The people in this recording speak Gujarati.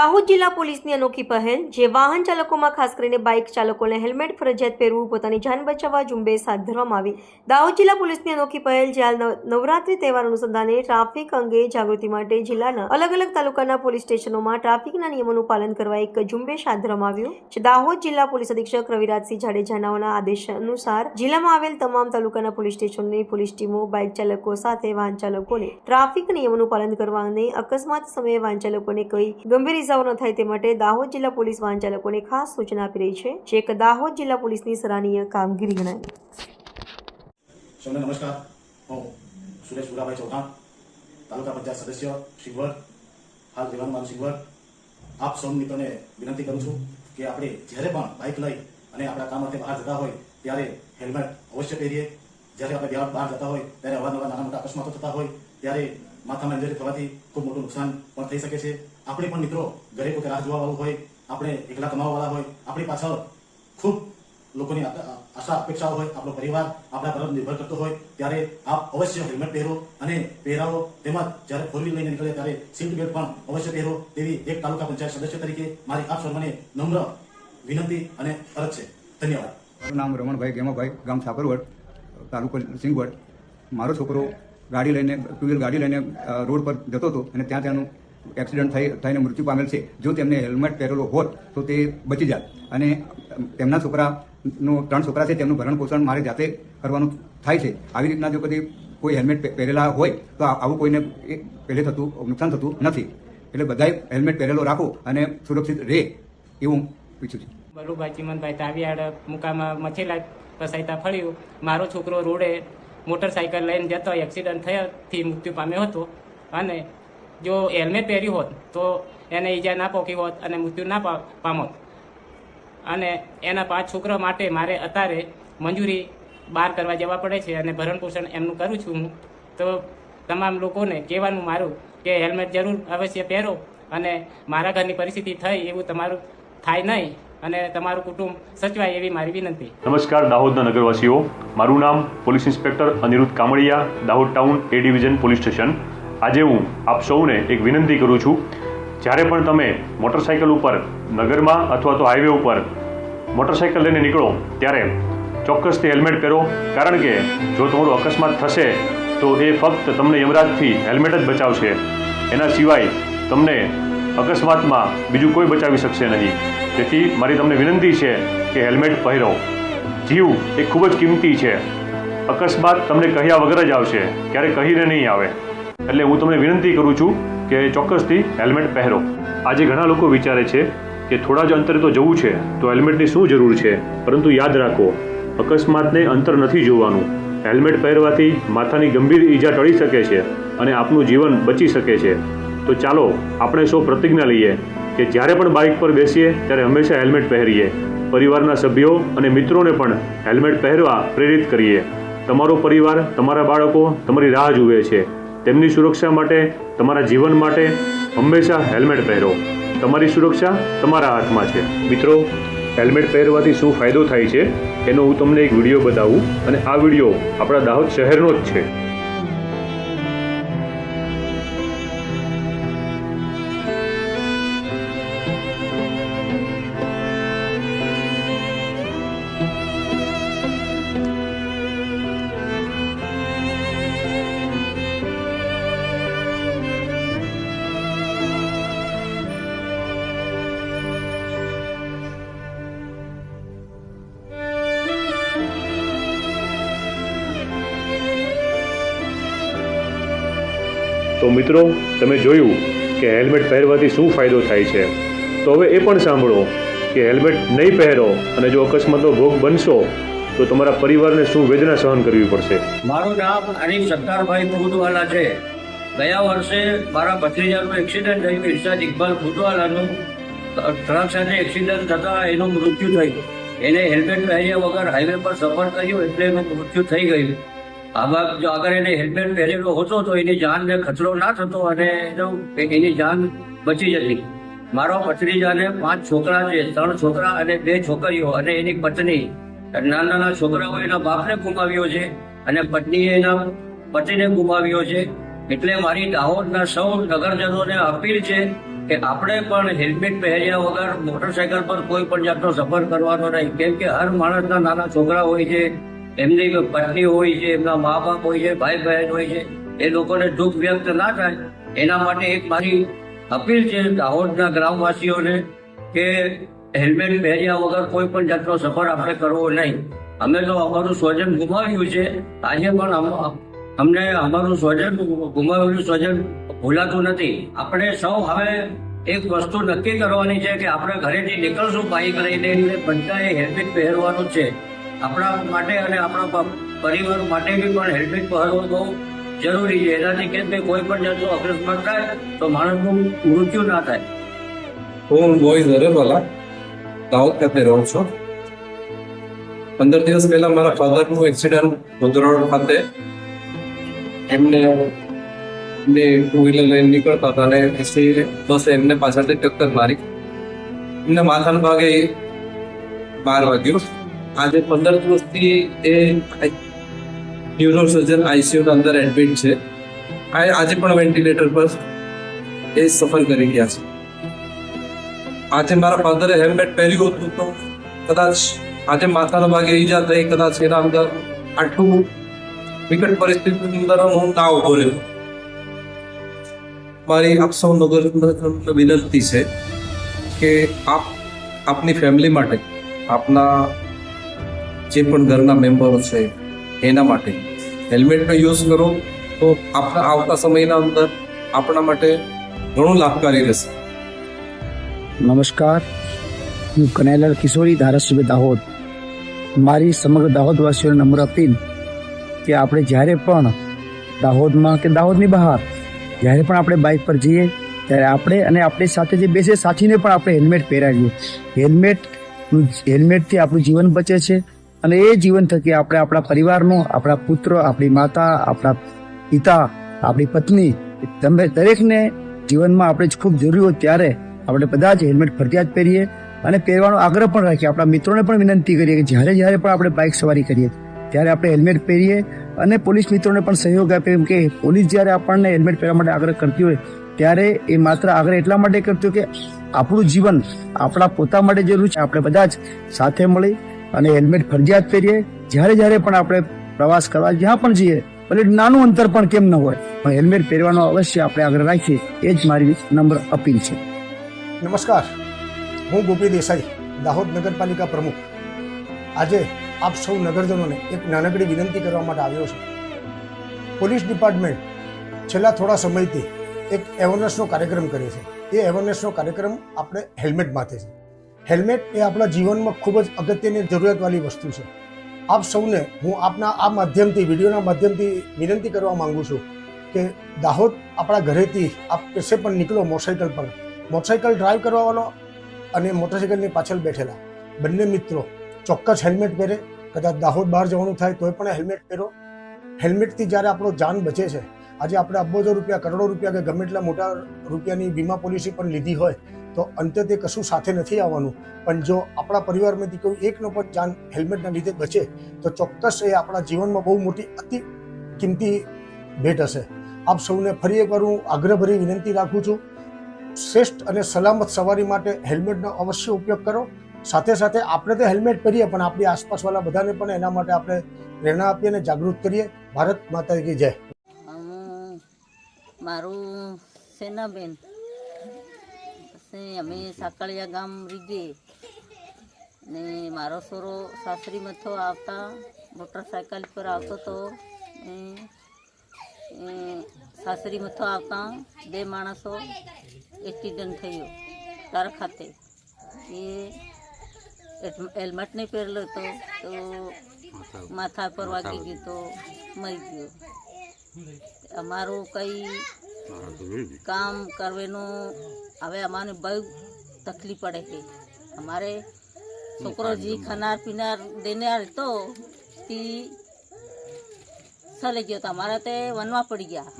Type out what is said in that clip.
દાહોદ જિલ્લા પોલીસની અનોખી પહેલ, જે વાહન ચાલકોમાં ખાસ કરીને બાઇક ચાલકોને હેલ્મેટ ફરજિયાત પહેરવું, પોતાની જાન બચાવવા ઝુંબેશ હાથ ધરવામાં આવી. દાહોદ જિલ્લા પોલીસની અનોખી પહેલ, જે હાલ નવરાત્રી તહેવાર અનુસંધાને ટ્રાફિક અંગે જાગૃતિ માટે જિલ્લાના અલગ અલગ તાલુકાના પોલીસ સ્ટેશનોમાં ટ્રાફિકના નિયમોનું પાલન કરવા એક ઝુંબેશ હાથ ધરવામાં આવ્યું. દાહોદ જિલ્લા પોલીસ અધિક્ષક રવિરાજસિંહ જાડેજાનાઓના આદેશ અનુસાર જિલ્લામાં આવેલ તમામ તાલુકાના પોલીસ સ્ટેશનની પોલીસ ટીમો બાઇક ચાલકો સાથે વાહન ચાલકોને ટ્રાફિક નિયમોનું પાલન કરવા અને અકસ્માત સમયે વાહન ચાલકોને કોઈ ગંભીર ઇજાઓ ન થાય તે માટે દાહોદ જિલ્લા પોલીસ વાહન ચાલકોને ખાસ સૂચના આપી રહી છે જે એક દાહોદ જિલ્લા પોલીસની સરાહનીય કામગીરી ગણાય. સૌને નમસ્કાર. હું સુરેશ આપ સૌ મિત્રોને વિનંતી કરું છું કે આપણે જ્યારે પણ બાઇક લઈ અને આપણા કામ માટે બહાર જતા હોય, ત્યારે હેલ્મેટ અવશ્ય પહેરીએ. જ્યારે આપણે બહાર જતા હોય, ત્યારે અવારનવાર નાના મોટા અકસ્માતો થતા હોય, ત્યારે માથામાં ઇન્જરી થવાથી ખૂબ મોટું નુકસાન પણ થઈ શકે છે. આપણે પણ મિત્રો ઘરે કોઈ રાહ જોવા હોય, આપણે એકલા કમાવાવાળા હોય, આપણી પાછળ ખૂબ લોકોની આશા, અપેક્ષાઓ હોય, આપણો પરિવાર આપણા પર નિર્ભર કરતો હોય, ત્યારે આપ અવશ્ય હેલ્મેટ પહેરો અને પહેરાવો. તેમજ જ્યારે ફોર વ્હીલ લઈને નીકળે ત્યારે સીટ બેલ્ટ પણ અવશ્ય પહેરો. તેવી એક તાલુકા પંચાયત સદસ્ય તરીકે મારી આપ સર્વને નમ્ર વિનંતી અને અરજ છે. ધન્યવાદ. મારું નામ રમણભાઈ ગેમાભાઈ, ગામ સાકરવડ તાલુકો સિંગવડ મારો છોકરો ગાડી લઈને ટુ વ્હીલ ગાડી લઈને રોડ પર જતો હતો અને ત્યાં ત્યાંનું એક્સિડન્ટ થઈ થઈને મૃત્યુ પામેલ છે. જો તેમને હેલ્મેટ પહેરેલો હોત, તો તે બચી જાત. અને તેમના છોકરાનો, ત્રણ છોકરા છે, તેમનું ભરણ પોષણ મારે જાતે કરવાનું થાય છે. આવી રીતના જો કદી કોઈ હેલ્મેટ પહેરેલા હોય, તો આવું કોઈને પહેલે થતું, નુકસાન થતું નથી. એટલે બધાએ હેલ્મેટ પહેરેલો રાખો અને સુરક્ષિત રહે એવું પૂછું છું. બલુભાઈ ચિમનભાઈ તાવિયાડ મુકામાં મચેલા પસાયતા ફળ્યું. મારો છોકરો રોડે મોટરસાયકલ લઈને જતો, એક્સિડન્ટ થયાથી મૃત્યુ પામ્યો હતો. અને જો હેલ્મેટ પહેર્યું હોત, તો એને ઈજા ના પહોંચી હોત અને મૃત્યુ ના પામોત. અને એના પાંચ છોકરા માટે મારે અત્યારે મંજૂરી બહાર કરવા જવા પડે છે અને ભરણ પોષણ એમનું કરું છું હું. તો તમામ લોકોને કહેવાનું મારું કે હેલ્મેટ જરૂર અવશ્ય પહેરો અને મારા ઘરની પરિસ્થિતિ થઈ એવું તમારું થાય નહીં અને તમારું કુટુંબ સચવાય એવી મારી વિનંતી. નમસ્કાર, દાહોદના નગરવાસીઓ. મારું નામ police inspector Aniruddh Kamaliya, Dahod town A division police station. આજે હું આપ સૌને એક વિનંતી કરું છું, જ્યારે પણ તમે મોટરસાઇકલ ઉપર, નગરમાં અથવા તો હાઈવે ઉપર મોટરસાઇકલ લઈને નીકળો, ત્યારે ચોક્કસથી હેલ્મેટ પહેરો. કારણ કે જો તમારું અકસ્માત થશે, તો એ ફક્ત તમને યમરાજથી હેલ્મેટ જ બચાવશે. એના સિવાય તમને અકસ્માતમાં બીજું કોઈ બચાવી શકશે નહીં. તેથી મારી તમને વિનંતી છે કે હેલ્મેટ પહેરો. જીવ એ ખૂબ જ કિંમતી છે. અકસ્માત તમને કહ્યા વગર જ આવશે. ક્યારે કહીને નહીં આવે. એટલે હું તમને વિનંતી કરું છું કે ચોક્કસથી હેલ્મેટ પહેરો. આજે ઘણા લોકો વિચારે છે કે થોડા જ અંતરે તો જવું છે, તો હેલ્મેટની શું જરૂર છે? પરંતુ યાદ રાખો, અકસ્માતને અંતર નથી જોવાનું. હેલ્મેટ પહેરવાથી માથાની ગંભીર ઈજા ટળી શકે છે અને આપનું જીવન બચી શકે છે. તો ચાલો, આપણે સૌ પ્રતિજ્ઞા લઈએ કે જ્યારે પણ બાઇક પર બેસીએ, ત્યારે હંમેશા હેલ્મેટ પહેરીએ. પરિવારના સભ્યો અને મિત્રોને પણ હેલ્મેટ પહેરવા પ્રેરિત કરીએ. તમારો પરિવાર, તમારા બાળકો, તમારી રાહ જુએ છે. તેમની સુરક્ષા માટે, તમારા જીવન માટે હંમેશા હેલ્મેટ પહેરો. તમારી સુરક્ષા તમારા હાથમાં છે. મિત્રો, હેલ્મેટ પહેરવાથી શું ફાયદો થાય છે? એનો હું તમને એક વીડિયો બતાવું અને આ વીડિયો આપણા દાહોદ શહેરનો જ છે. મિત્રો, તમે જોયું કે હેલ્મેટ પહેરવાથી શું ફાયદો થાય છે? તો હવે એ પણ સાંભળો કે હેલ્મેટ નહીં પહેરો અને જો અકસ્માતનો ભોગ બનશો, તો તમારા પરિવારને શું વેદના સહન કરવી પડશે? મારું નામ અનિલ સત્તારભાઈ ફૂટવાલા છે. ગયા વર્ષે મારા ભત્રીજાનું એક્સિડન્ટ થયું. ઇરશાદ ઇકબાલ ફૂટવાલાનું ટ્રક સાથે એક્સિડન્ટ થતાં એનું મૃત્યુ થયું. એને હેલ્મેટ પહેર્યા વગર હાઈવે પર સફર કર્યું એટલે એનું મૃત્યુ થઈ ગયું. આમાં જો અગર એને હેલ્મેટ પહેરેલો હતો તો એની જાનને ખતરો ના થતો અને એનો એની જાન બચી જતી. મારો ભત્રીજાને પાંચ છોકરા છે, ત્રણ છોકરા અને બે છોકરીઓ અને એની પત્ની. નાના નાના છોકરાઓ એના બાપને ગુમાવ્યો છે અને પત્નીએ એના પતિને ગુમાવ્યો છે. એટલે મારી દાહોદના સૌ નગરજનોને અપીલ છે કે આપણે પણ હેલ્મેટ પહેર્યા વગર મોટરસાયકલ પર કોઈ પણ જાતનો સફર કરવાનો નહીં. કેમ કે હર માણસના નાના છોકરા હોય છે એમની પત્ની હોય છે, એમના મા બાપ હોય છે ભાઈ બહેન હોય છે, એ લોકોને દુઃખ વ્યક્ત ના થાય, એના માટે એક મારી અપીલ છે દાહોદના ગ્રામવાસીઓને કે હેલ્મેટ પહેર્યા વગર કોઈ પણ જાતનો સફર આપણે કરવો નહીં. અમે તો અમારું સ્વજન ગુમાવ્યું છે. આજે પણ અમને અમારું સ્વજન ગુમાવેલું સ્વજન ભૂલાતું નથી. આપણે સૌ હવે એક વસ્તુ નક્કી કરવાની છે કે આપણે ઘરેથી નીકળશું બાઈક લઈને બધાએ હેલ્મેટ પહેરવાનું છે. આપણા માટે અને આપણા પરિવાર માટે બી પણ હેલ્મેટ પહેરવું બહુ જરૂરી છે. એનાથી કેમ કે કોઈ પણ જાતનો અકસ્માત થાય તો માણસનું મૃત્યુ ના થાય. હું બોય ઝરેવાલા દાહોદ ખાતે રહું છું. પંદર દિવસ પહેલા મારા ફાધરનું એક્સિડન્ટ ભદ્રોડ ખાતે એમને એમને ટુ વ્હીલર લઈને નીકળતા હતા અને એસી બસે એમને પાછળથી ટક્કર મારી. એમને માથાના ભાગે બાર વાગ્યું. આજે પંદર દિવસથી એ ન્યુરો સર્જન આઈસીયુના અંદર એડમિટ છે. આજે પણ વેન્ટિલેટર પર એ સફર કરી ગયા છે. આજે મારા ફાધરે હેલ્મેટ પહેર્યું હતું તો કદાચ આજે માથાના ભાગે ઈજા થઈ કદાચ એના અંદર આટલું વિકટ પરિસ્થિતિની અંદર હું ના ઊભો રહ્યો. મારી આપ સૌ નગર વિનંતી છે કે આપ આપની ફેમિલી માટે આપના જે પણ ઘરના મેમ્બરો છે, એના માટે હેલ્મેટનો યુઝ કરો. તો આપણા આવતા સમયના અંદર આપણા માટે ઘણું લાભકારી રહેશે. નમસ્કાર. હું કનૈલાલ કિશોરી, ધારાસભ્ય દાહોદ. મારી સમગ્ર દાહોદવાસીઓને નમ્ર અપીલ કે આપણે જ્યારે પણ દાહોદમાં કે દાહોદની બહાર જ્યારે પણ આપણે બાઇક પર જઈએ, ત્યારે આપણે અને આપણી સાથે જે બેસે સાથીને પણ આપણે હેલ્મેટ પહેરાવીએ. હેલ્મેટ હેલ્મેટથી આપણું જીવન બચે છે. અને એ જીવન થકી આપણે આપણા પરિવારનો, આપણા પુત્ર, આપણી માતા, આપણા પિતા, આપણી પત્ની, તમે દરેકને જીવનમાં આપણે ખૂબ જરૂરી હોય ત્યારે આપણે બધા જ હેલ્મેટ ફરજિયાત પહેરીએ અને પહેરવાનો આગ્રહ પણ રાખીએ. આપણા મિત્રોને પણ વિનંતી કરીએ કે જ્યારે જ્યારે પણ આપણે બાઇક સવારી કરીએ, ત્યારે આપણે હેલ્મેટ પહેરીએ અને પોલીસ મિત્રોને પણ સહયોગ આપે એમ કે પોલીસ જ્યારે આપણને હેલ્મેટ પહેરવા માટે આગ્રહ કરતી હોય, ત્યારે એ માત્ર આગ્રહ એટલા માટે કરતી કે આપણું જીવન આપણા પોતા માટે જરૂર છે. આપણે બધા જ સાથે મળી અને હેલ્મેટ ફરજિયાત પહેરીએ. જ્યારે જ્યારે પણ આપણે પ્રવાસ કરવા જ્યાં પણ જઈએ, ભલે નાનું અંતર પણ કેમ ન હોય, પણ હેલ્મેટ પહેરવાનો અવશ્ય આપણે આગ્રહ રાખીએ. એ જ મારી નમ્ર અપીલ છે. નમસ્કાર. હું ગોપી દેસાઈ, દાહોદ નગરપાલિકા પ્રમુખ. આજે આપ સૌ નગરજનોને એક નાનકડી વિનંતી કરવા માટે આવ્યો છું. પોલીસ ડિપાર્ટમેન્ટ છેલ્લા થોડા સમયથી એક એવરનેસનો કાર્યક્રમ કરે છે. એ એવરનેસનો કાર્યક્રમ આપણે હેલ્મેટ માથે છે. હેલ્મેટ એ આપણા જીવનમાં ખૂબ જ અગત્યની જરૂરિયાતવાળી વસ્તુ છે. આપ સૌને હું આપના આ માધ્યમથી, વિડીયોના માધ્યમથી વિનંતી કરવા માંગુ છું કે દાહોદ આપણા ઘરેથી આપ કશે પણ નીકળો મોટરસાઇકલ પર. મોટરસાઇકલ ડ્રાઈવ કરવાવાળો અને મોટરસાઇકલની પાછળ બેઠેલા બંને મિત્રો ચોક્કસ હેલ્મેટ પહેરે. કદાચ દાહોદ બહાર જવાનું થાય તોય પણ હેલ્મેટ પહેરો. હેલ્મેટથી જ્યારે આપણો જાન બચે છે આજે આપણે અબોજો રૂપિયા, કરોડો રૂપિયા કે ગમે એટલા મોટા રૂપિયાની વીમા પોલિસી પણ લીધી હોય, તો અંતે તે કશું સાથે નથી આવવાનું. પણ જો આપણા પરિવારમાંથી કોઈ એકનો પણ જાન હેલ્મેટના લીધે બચે, તો ચોક્કસ એ આપણા જીવનમાં બહુ મોટી અતિ કિંમતી ભેટ હશે. આપ સૌને ફરી એકવાર હું આગ્રહભરી વિનંતી રાખું છું, શ્રેષ્ઠ અને સલામત સવારી માટે હેલ્મેટનો અવશ્ય ઉપયોગ કરો. સાથે સાથે આપણે તો હેલ્મેટ પહેરીએ, પણ આપણી આસપાસવાળા બધાને પણ એના માટે આપણે પ્રેરણા આપીએ અને જાગૃત કરીએ. ભારત માતા કી જય. મારું સેનાબેન. પછી અમે સાકળિયા ગામ રીગે ને મારો છોરો સાસરી મથો આવતા મોટરસાયકલ પર આવતો હતો એ સાસરી મથો આવતા બે માણસો એક્સિડન્ટ થયો તાર ખાતે. એ હેલ્મેટ નહીં પહેરેલો હતો તો માથા પર વાગી ગયો તો મરી ગયો. અમારું કંઈ કામ કરવાનું હવે અમારે બહુ તકલીફ પડે છે. અમારે છોકરો જી ખાનાર પીનાર દેનાર હતો તે ચલે ગયો તો અમારે તે વનવા પડી ગયા.